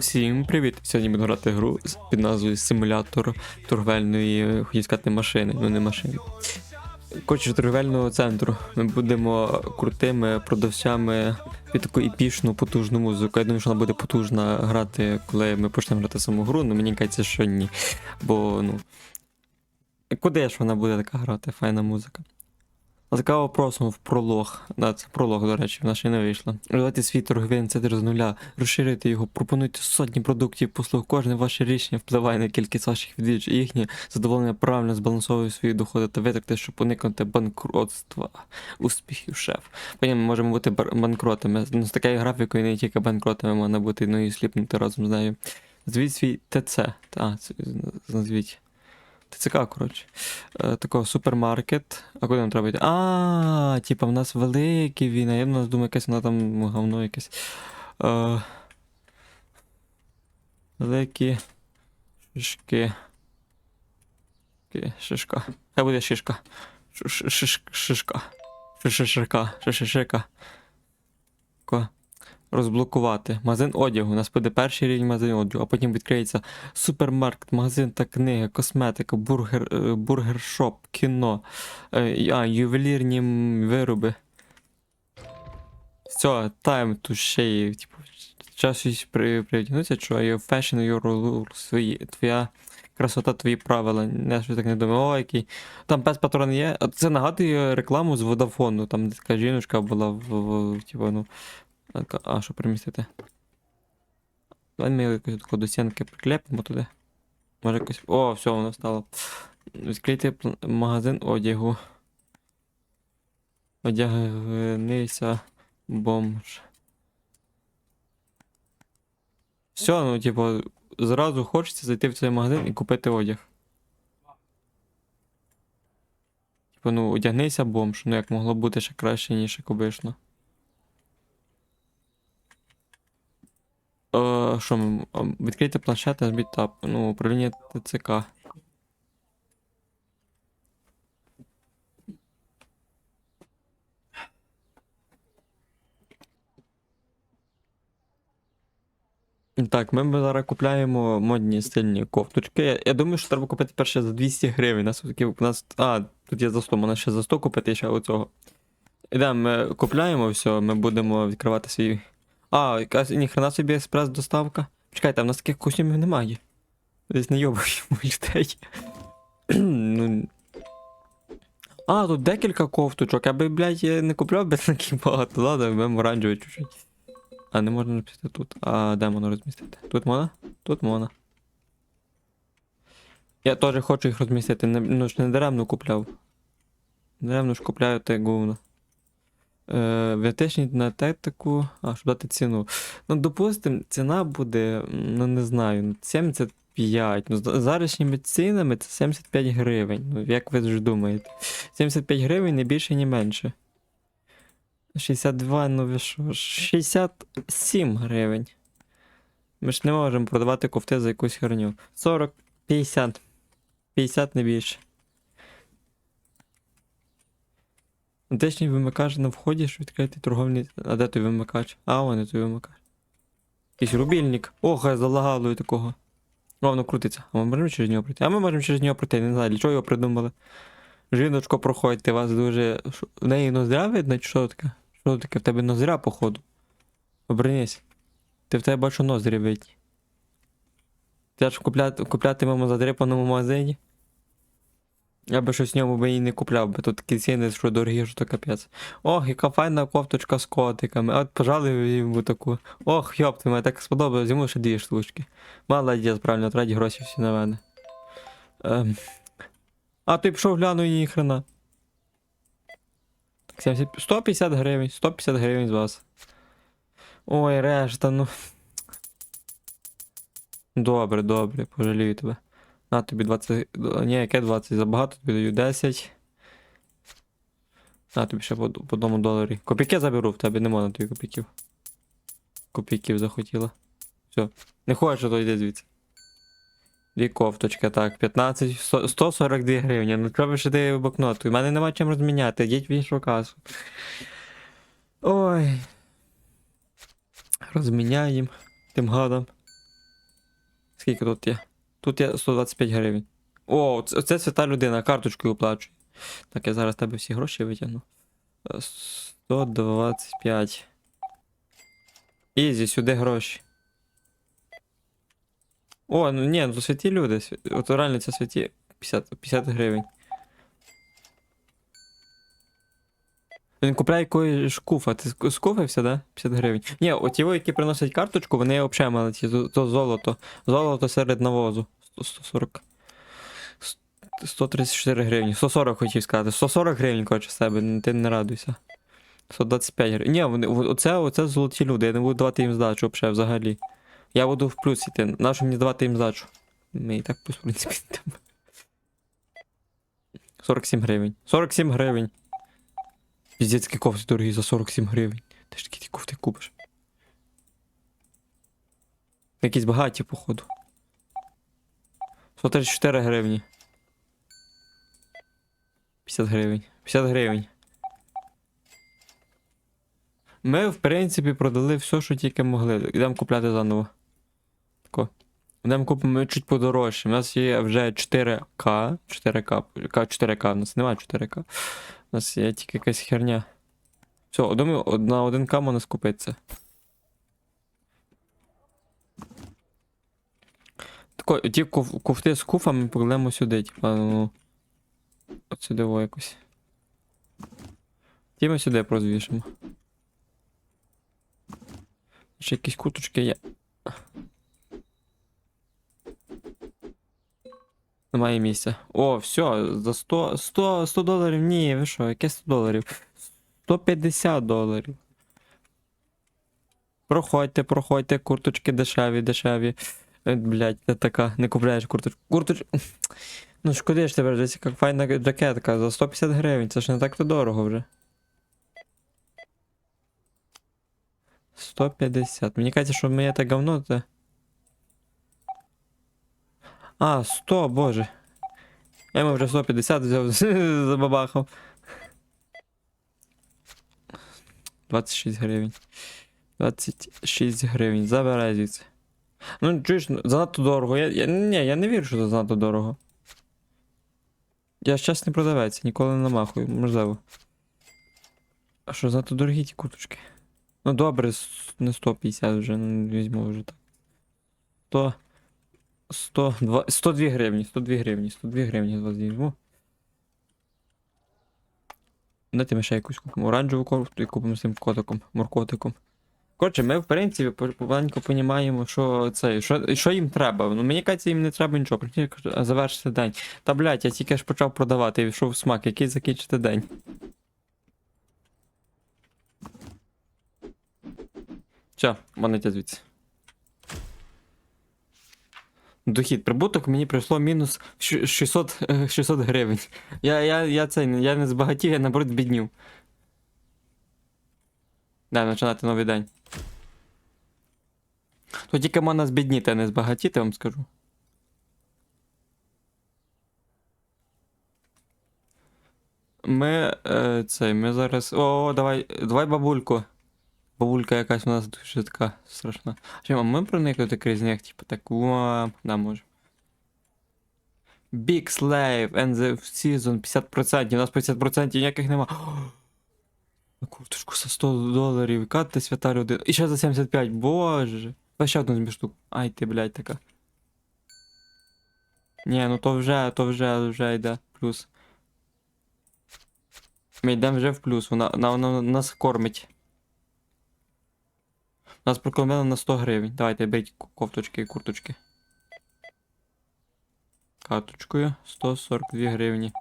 Всім привіт! Сьогодні буду грати гру під назвою Симулятор торговельної, хотів сказати, машини, ну не машини. Коротше, торговельного центру. Ми будемо крутими продавцями під таку епічну, потужну музику. Я думаю, що вона буде потужна грати, коли ми почнемо грати саму гру, але мені кажеться, що ні. Бо, ну. Куди ж вона буде така грати, файна музика? Ласкаво просимо в пролог. Да, це пролог, до речі, в ще не вийшло. Розвивайте свій торговельний центр з нуля, розширюйте його, пропонуйте сотні продуктів, послуг. Кожне ваше рішення впливає на кількість ваших відвідувачів і їхнє задоволення правильно збалансовує свої доходи та витрати, щоб уникнути банкротства. Успіхів, шеф. Потім ми можемо бути банкротами. Ну, з такою графікою не тільки банкротами можна бути, ну і сліпнути разом з нею. Назвіть свій ТЦ. Це- назвіть. ТЦК, коротше. Е, такого супермаркет. А куди нам треба йти? А, типа, в нас великі війна. Я в нас думаю, якесь вона там говно якесь. Е, великі шишки. Шишка. Хай буде шишка. Ш- ш- шиш- Шишка. Шишишика. Шишишика. Ко. Розблокувати. Магазин одягу. У нас буде перший рівень магазин одягу, а потім відкриється супермаркет, магазин та книги, косметика, бургер, е, бургершоп, кіно, е, а, ювелірні вироби. Все, time to shave. Типу, час щось при, привдягнутися, що your fashion, your rules, твоя красота, твої правила. Я щось так не думаю, о, який. Там пес патрон є. Це нагадує рекламу з Водафону. Там така жіночка була в, в, в типу, ну. А, що примістити? Давай ми якось таку до стінки приклепимо туди. Може якось. О, все, воно встало. Відкрийте пл- магазин одягу. Одягнися бомж. Все, ну, типу, зразу хочеться зайти в цей магазин і купити одяг. Типу, ну, одягнися бомж. Ну, як могло бути ще краще, ніж як обично. Е, що ми. Відкрийте планшет, нажміть тап. Ну, управління ТЦК. Так, ми зараз купляємо модні стильні кофточки. Я, я думаю, що треба купити перше за 200 гривень. Нас, у нас, а, тут є за 100, можна ще за 100 купити ще оцього. Ідемо, ми купляємо все, ми будемо відкривати свій. А, якась ніхрена собі експрес-доставка. Чекайте, а в нас таких костюмів немає. Десь не йобаємо людей. ну. А, тут декілька кофточок. Я би, блядь, не купляв би таких багато. Ладно, візьмемо оранжевий чуть-чуть. А не можна розмістити тут. А де можна розмістити? Тут можна? Тут можна. Я теж хочу їх розмістити. Не, ну ж не даремно купляв. Даремно ж купляю те говно. Е, на тактику. А, щоб дати ціну. Ну, допустим, ціна буде, ну не знаю, ну, 75. Ну, з цінами це 75 гривень. Ну, як ви ж думаєте? 75 гривень не більше, ні менше. 62, ну ви що? 67 гривень. Ми ж не можемо продавати кофти за якусь херню. 40, 50. 50 не більше. Точний вимикач на вході, що відкритий торговний. А де той вимикач? А, вон той вимикач. Якийсь рубільник. Ох, я залагало і такого. Воно крутиться. А ми можемо через нього пройти? А ми можемо через нього пройти, не знаю, для чого його придумали. Жіночко, проходьте, вас дуже. В неї ноздря видно, чи що таке? Що таке? В тебе ноздря, походу. Обернись. Ти в тебе бачу ноздрі видні. Ти ж купляти, куплятимемо за дрипаному магазині. Я би щось в ньому би і не купляв, бо тут такі ціни, що дорогі, що то капець. Ох, яка файна кофточка з котиками. От пожалуй йому таку. Ох, йоп, ти мене так сподобалось, йому ще дві штучки. Молодець, правильно, тратять гроші всі на мене. Ем. А ти пішов гляну і ніхрена. 150 гривень, 150 гривень з вас. Ой, решта, ну. Добре, добре, пожалію тебе. На тобі 20. Ні, яке 20? Забагато тобі даю 10. На тобі ще по, по одному доларі. Копійки заберу, в тебе не можна тобі копійків. Копійків захотіла. Все. Не хочеш, то йди звідси. Дві кофточки, так, 15, 100 142 гривні. Ну чого ви ще ти бокноту? У мене нема чим розміняти, йдіть в іншу касу. Ой. Розміняємо тим гадом. Скільки тут є? Тут є 125 гривень. О, це, свята людина, карточкою оплачує. Так, я зараз тебе всі гроші витягну. Е, 125. Ізі, сюди гроші. О, ну ні, ну святі люди. От реально це святі 50, 50 гривень. Він купляє якоїсь шкуфа. Ти скуфився, да? 50 гривень. Ні, от ті, які приносять карточку, вони взагалі молодці. То, то золото. Золото серед навозу. 140. 134 гривні. 140 хотів сказати. 140 гривень, коротше, з себе, ну, ти не радуйся. 125 гривень. Ні, вони, оце, оце золоті люди, я не буду давати їм здачу взагалі. Я буду в плюс іти. Нащо мені давати їм здачу? Ми і так плюс, в принципі, там. 47 гривень. 47 гривень. Піздець, які кофти дорогі за 47 гривень. Ти ж такі ті кофти купиш. Якісь багаті, походу. 134 гривні. 50 гривень. 50 гривень. Ми, в принципі, продали все, що тільки могли. Йдемо купляти заново. Тако. Йдемо купимо чуть подорожче. У нас є вже 4К. 4К. К 4К. У нас немає 4К. У нас є тільки якась херня. Все, думаю, на 1К можна скупитися. Тако, ті кофти з куфами покладемо сюди, типа, ну. От сюди во якось. Ті ми сюди прозвішимо. Ще якісь куточки є. Немає місця. О, все, за 100, 100, 100 доларів. Ні, ви що, яке 100 доларів? 150 доларів. Проходьте, проходьте, курточки дешеві, дешеві. Е, Блять, це така, не купляєш курточку. Курточ... Ну шкоди ж тебе, десь як файна джакетка за 150 гривень, це ж не так то дорого вже. 150. Мені кажеться, що моє те говно це. А, 100, боже. Я йому вже 150 взяв, забабахав. 26 гривень. 26 гривень. Забирай звідси. Ну, чуєш, ну, занадто дорого. Я, я, ні, я не вірю, що це занадто дорого. Я щас не продавець, ніколи не намахую, можливо. А що, занадто дорогі ті курточки? Ну добре, не 150 вже, ну візьму вже так. 100. 100, 2, 102 гривні, 102 гривні, 102 гривні з вас візьму. Дайте ми ще якусь купимо оранжеву кофту і купимо з цим котиком, моркотиком. Коротше, ми в принципі по- помаленьку понімаємо, що це, що, що їм треба. Ну мені кажеться, їм не треба нічого. Прийти, завершити день. Та блять, я тільки ж почав продавати і війшов в смак, який закінчити день. Все, монетя звідси. Дохід, прибуток мені прийшло мінус 600, е, 600 гривень. Я, я, я це, я не збагатів, я наоборот біднів. Да, починати новий день. То тільки можна збідніти, а не збагатіти, вам скажу. Ми. Е, цей, ми зараз. О, давай, давай бабульку. Бабулька якась у нас дуже така страшна. Чим, а ми проникнути крізь них, типу так. Уа, да, може. Big Slave and the Season 50%. У нас 50% ніяких нема. На курточку за 100 доларів. Яка свята людина. І ще за 75, боже. Давай ще одну збі штуку. Ай ти, блядь, така. Ні, ну то вже, то вже, вже йде плюс. Ми йдемо вже в плюс, вона, вона, вона нас кормить. Нас прокормили на 100 гривень. Давайте беріть кофточки і курточки. Карточкою 142 гривні.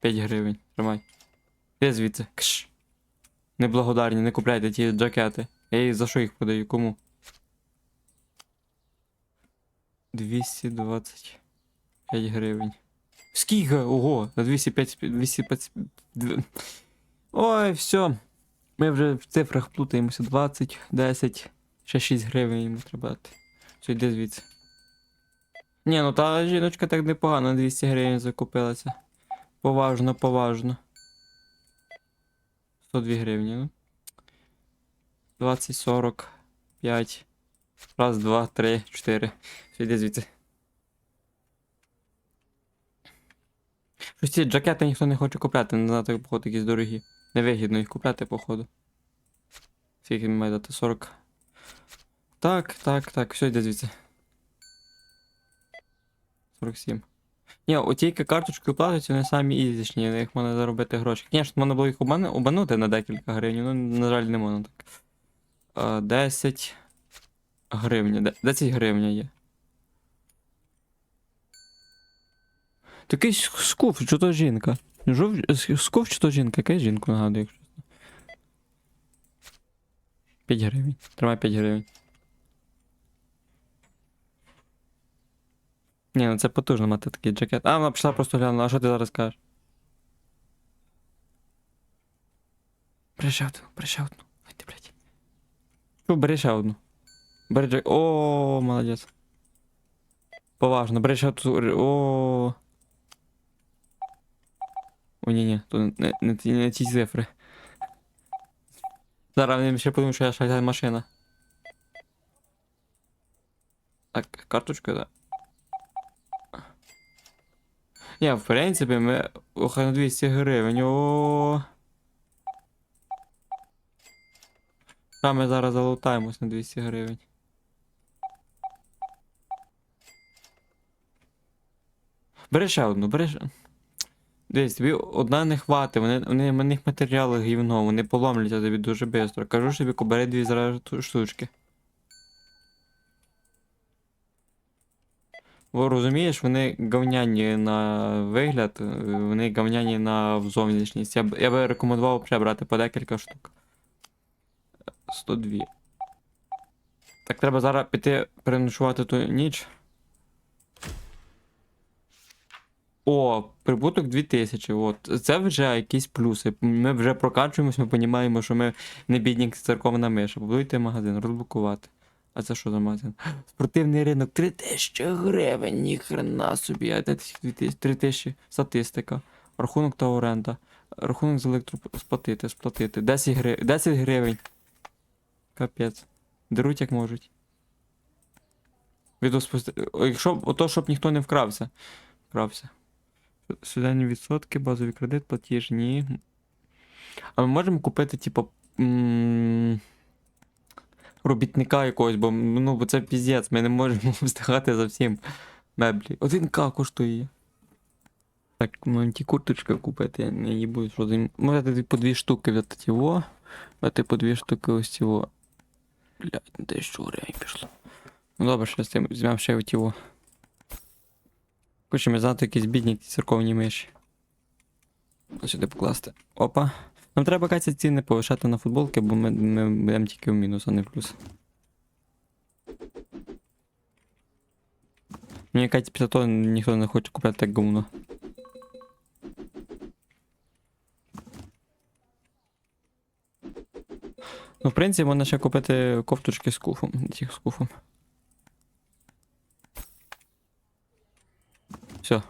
5 гривень. Тримай. Де звідси? Кш. Неблагодарні, не купляйте ті джакети. Я за що їх подаю? Кому? 225 гривень. Скільки? Ого, на 205, 205, дв- Ой, все. Ми вже в цифрах плутаємося. 20, 10, ще 6 гривень йому треба дати. Все, йди звідси. Ні, ну та жіночка так непогано 200 гривень закупилася. Поважно, поважно. 102 гривні, ну. 20, 40, п'ять. Раз, два, три, чотири. Все, йди звідси. Щось ці джакети ніхто не хоче купляти, не знаю, походу, якісь дорогі. Невигідно їх купляти, походу. Скільки він має дати? 40. Так, так, так, все, йде звідси. 47. Ні, оті карточки платять, вони самі ізічні, них можна заробити гроші. Звісно, можна було їх обману- обманути на декілька гривень, ну, на жаль, не можна так. 10 гривень. 10 гривень є. Такий с- скуф, чи то жінка? Жов... с- Скуф чи то жінка? Яка жінку нагадує, якщо 5 гривень. Тримай 5 гривень. Ні, ну це потужно мати такий джакет. А, вона пішла просто глянула, а що ти зараз кажеш? Бери ще одну, бери ще одну. Ти, блядь. Бери ще одну. Бери джак. О, молодець. Поважно, бери ще одну. О. О, ні, ні, тут не, не, не ті цифри. Зараз вони ще подумають, що я шальна машина. Так, карточку, да. Ні, в принципі, ми. Ох, на 200 гривень. О. А ми зараз залутаємось на 200 гривень. Бери ще одну, бери ще. Дивись, тобі одна не хватить, вони, вони в них матеріали гівно, вони поломляться тобі дуже швидко. Кажу собі, бери дві зразу штучки. Бо розумієш, вони говняні на вигляд, е, вони говняні на зовнішність. Я б, я би рекомендував ще брати по декілька штук. 102. Так треба зараз піти переночувати ту ніч. О, прибуток 2000. От. Це вже якісь плюси. Ми вже прокачуємось, ми розуміємо, що ми не бідні церковна миша. Побудуйте магазин, розблокувати. А це що за магазин? Спортивний ринок 3000 гривень, ніхрена собі. А де 3000 статистика. Рахунок та оренда. Рахунок з електро сплатити, сплатити. 10 гривень. 10 гривень. Капець. Деруть як можуть. Відеоспостереження. Якщо ото, щоб ніхто не вкрався. Вкрався. Щоденні відсотки, базовий кредит, платіж, ні. А ми можемо купити, типу, робітника якогось, бо, ну, бо це піздець, ми не можемо встигати за всім меблі. Один К коштує. Так, ну ті курточки купити, я не буду розуміти. Можете по дві штуки взяти тіво, взяти по дві штуки ось тіво. Блядь, ну де що гривень пішло. Ну добре, ще з тим візьмемо ще тіво. Хочемо взяти якісь бідні церковні миші. Ось сюди покласти. Опа. Нам треба катя ціни повишати на футболки, бо ми, ми будемо тільки в мінус, а не в плюс. Мені Каті після того ніхто не хоче купляти так говно. Ну, в принципі, можна ще купити кофточки з куфом. Тих з куфом. Все.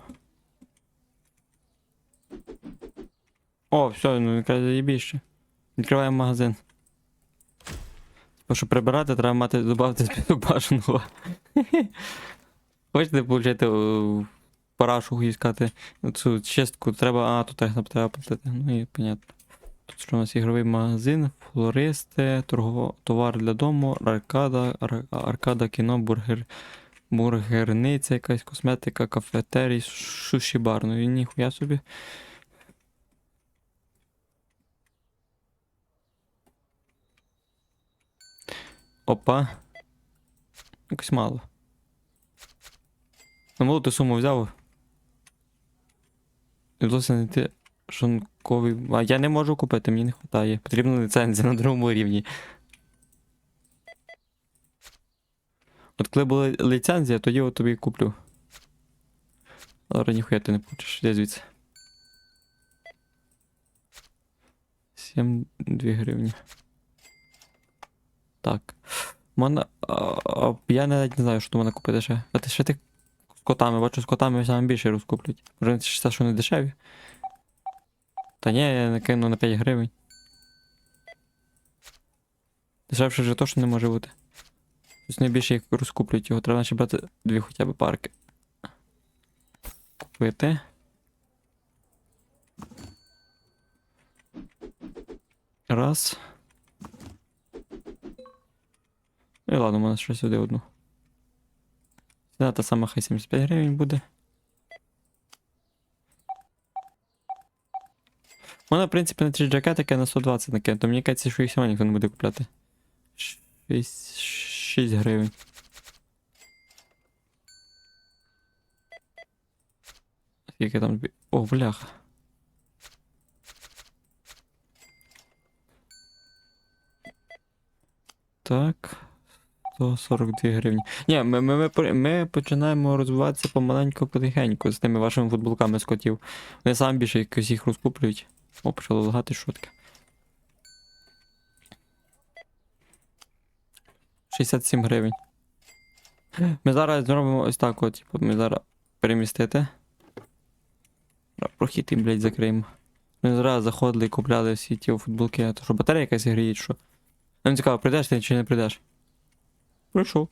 О, все, ну заєбіще. Відкриваємо магазин. Бо щоб прибирати, треба мати додати список бажаного. Хочете отримати о, парашу іскати цю чистку, треба. А, тут треба, платити. Ну і понятно. Тут що у нас ігровий магазин, флористи, торгово, товар для дому, аркада, ар- аркада, кіно, бургер, бургерниця, якась косметика, кафетерій, суші бар. Ну і ніхуя собі. Опа. Якось мало. На малу ти суму взяв. І вдалося знайти шонковий. А я не можу купити, мені не вистачає. Потрібна ліцензія на другому рівні. От коли була ліцензія, тоді от тобі куплю. Але ніхуя ти не получиш. Де звідси? 7 2 гривні. Так. Можна. А, я навіть не знаю, що можна купити ще. А ти ще ти з котами, бачу, з котами саме більше розкуплять. Може це що не дешеві? Та ні, я накину на 5 гривень. Дешевше вже точно не може бути. Щось найбільше їх розкуплюють його. Треба наче брати дві хоча б парки. Купити. Раз. І ладно, у мене ще сюди одну. Сюди та сама хай 75 гривень буде. У мене, в принципі, на 3 джакетики на 120 накину, то мені кажеться, що їх сьогодні ніхто не буде купляти. 6, 6 гривень. Скільки там. О, бляха. Так. 142 гривні. Ні, ми, ми, ми, ми починаємо розвиватися помаленьку потихеньку з тими вашими футболками з котів. Вони самі більше якось їх розкуплюють. О, почало лагати шутки. 67 гривень. Ми зараз зробимо ось так от, типу, ми зараз перемістити. Прохід і, блядь, закриємо. Ми зараз заходили і купляли всі ті футболки, а то що батарея якась гріє, що. Нам цікаво, прийдеш ти чи не прийдеш? Прийшов.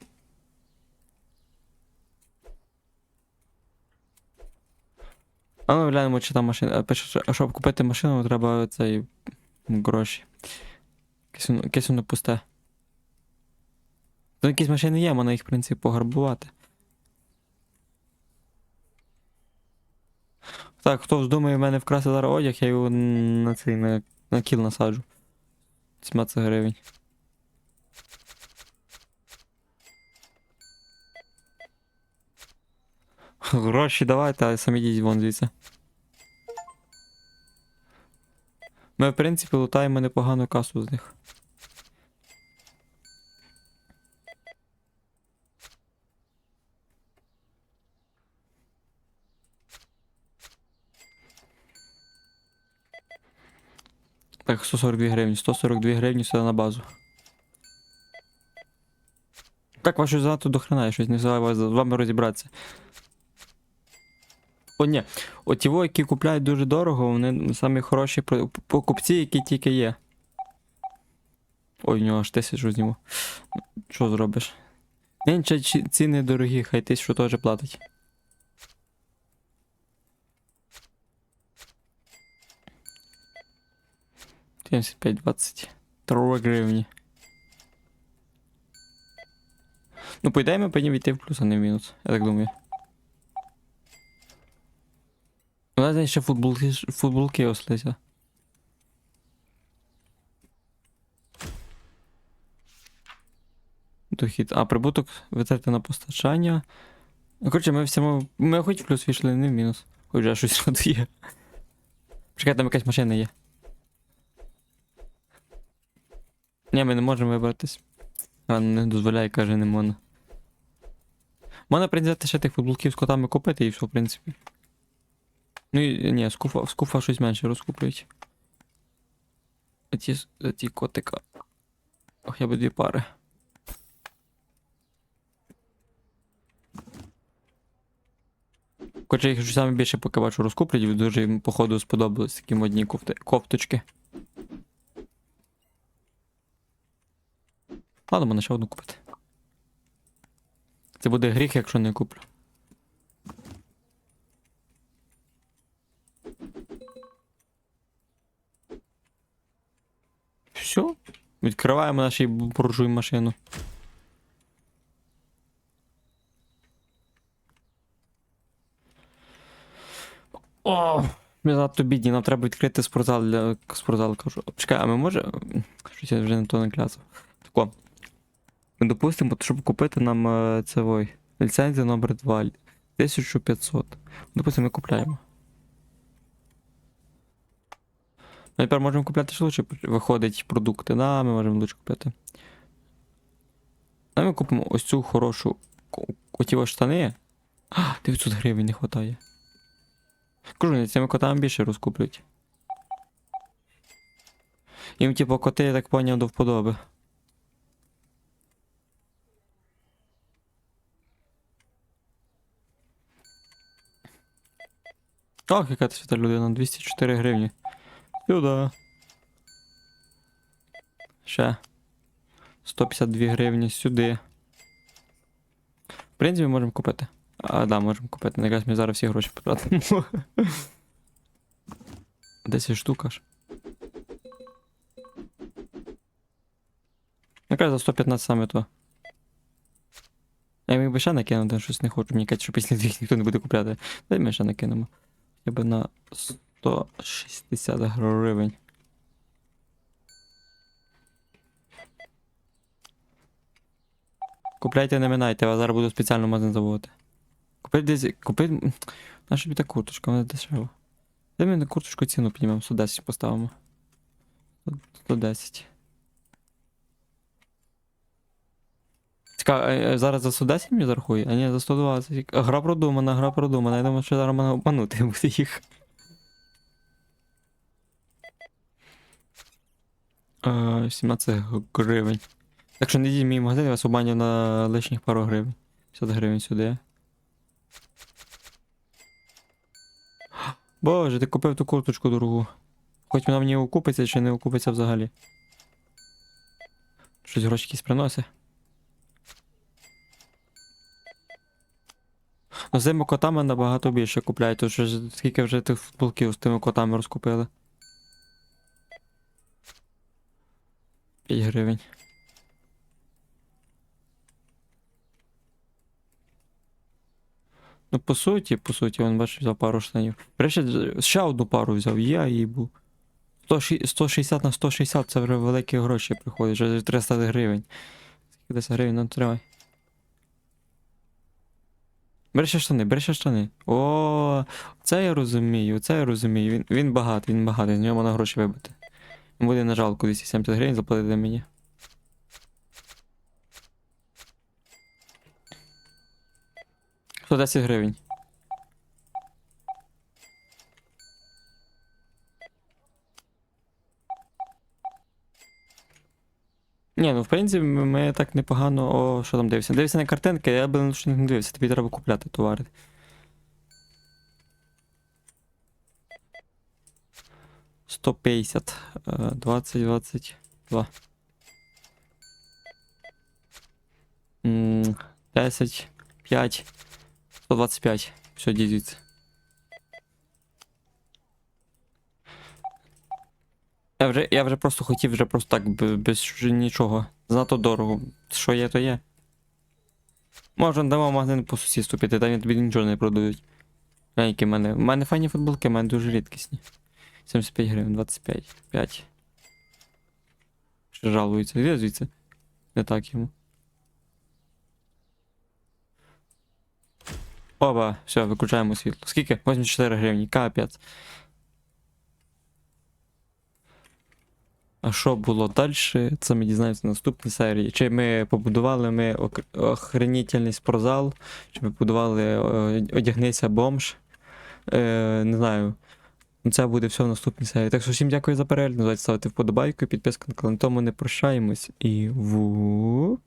А ми глянемо, чи там машина. А що- щоб купити машину, треба цей гроші. Якесь воно, пусте. Ну, якісь машини є, можна їх, в принципі, пограбувати. Так, хто вздумає в мене вкрасти зараз одяг, я його на цей на, на кіл насаджу. 17 гривень. Гроші давайте, а самі йдіть вон звідси. Ми, в принципі, лутаємо непогану касу з них. Так, 142 гривні. 142 гривні сюди на базу. Так, вашу занадто до хрена, я щось не взяла вас з вами розібратися. О, ні. От во, які купляють дуже дорого, вони самі хороші покупці, які тільки є. Ой, у нього аж тисячу зніму. Що зробиш? Нинче ціни дорогі, хай тисячу теж платить. Сімдесят п'ять двадцять. Три гривні. Ну, по ідеї ми повинні війти в плюс, а не в мінус, я так думаю. Є ще футболки, футболки ослися. Дохід. А, прибуток витрати на постачання. Коротше, ми всьому. Ми хоч в плюс війшли, не в мінус. Хоч вже щось тут є. Чекай, там якась машина є. Ні, ми не можемо вибратись. А, не дозволяє, каже, не можна. Можна прийняти ще тих футболків з котами купити і все, в принципі. Ну і ні, скуфа, скуфа щось менше розкуплюють. А ті, котика. Ох, я би дві пари. Хоча їх саме більше поки бачу розкуплять, дуже їм походу сподобались такі модні кофти, кофточки. Ладно, мене ще одну купити. Це буде гріх, якщо не куплю. Все. Відкриваємо наші буржуй машину. О! Ми занадто бідні, нам треба відкрити спортзал для спортзал кажу. Чекай, а ми може. Щось я вже не то не кляцав. Тако. Ми допустимо, щоб купити нам е, це ліцензія номер 2 1500. Допустимо, ми купляємо. Ми тепер можемо купляти що лучше виходить продукти, да, ми можемо лучше купляти. А ми купимо ось цю хорошу ко- котіві штани. А, 900 гривень не вистачає. Кажу, цими котами більше розкуплюють. Їм, типу, коти, я так поняв, до вподоби. Ох, яка ти свята людина, 204 гривні. Сюда. Ще. 152 гривні сюди. принципі, можемо купити. А, да, можемо купити. Якраз ми зараз всі гроші потратимо. 10 штук аж. Якраз за 115 саме то. Я міг би ще накинути, щось не хочу. Мені кажуть, що після двох ніхто не буде купляти. Дай ми ще накинемо. Я би на 160 гривень. Купляйте, не минайте, я зараз буду спеціально магазин заводити. Купити десь. Купити. Наша тобі та курточка, вона дешева. Дай ми на курточку ціну піднімемо, 110 поставимо. 110. Цікаво, е, зараз за 110 мені зарахує, а ні, за 120. А, Гра продумана, гра продумана. Я думаю, що зараз мене обманути буде їх. 17 гривень. Так що не йдіть в мій магазин, я вас обманю на лишніх пару гривень. 50 гривень сюди. Боже, ти купив ту курточку дорогу. Хоч вона мені окупиться чи не окупиться взагалі. Щось гроші якісь приносить. Ну, з цими котами набагато більше купляють, що скільки вже тих футболків з тими котами розкупили. 5 гривень. Ну, по суті, по суті, він бачив, взяв пару штанів. Речі, ще одну пару взяв, я її був. 160 на 160 це вже великі гроші приходять, вже 300 гривень. Скільки 10 гривень, ну тримай. Бери штани, бери штани. О, це я розумію, це я розумію. Він, він багатий, він багатий, з нього можна гроші вибити. Буде на жалко 270 гривень заплатити мені. Сто 10 гривень. Ні, ну в принципі, ми, так непогано. О, що там дивився? Дивився на картинки, я на що не дивився, тобі треба купляти товари. Сто п'ятдесят. е, Двадцять, двадцять два. М, Десять, п'ять. 125. Все, дідіться. Я вже, я вже просто хотів вже просто так, без, нічого. Занадто дорого. Що є, то є. Може, дамо в магазин по сусідству піти, там тобі нічого не продають. Глянь, в мене. У мене файні футболки, в мене дуже рідкісні. 75 гривень, 25, 5. Ще жалується. Де звідси? Не так йому. Опа, все, виключаємо світло. Скільки? 84 гривні, капець. А що було далі? Це ми дізнаємося в наступній серії. Чи ми побудували ми охренітельний спортзал, чи ми побудували е, одягнися бомж. Е, не знаю. Ну, Це буде все в наступній серії. Так що всім дякую за перегляд. Не забувайте ставити вподобайку, підписку на канал. Тому не прощаємось і вуп.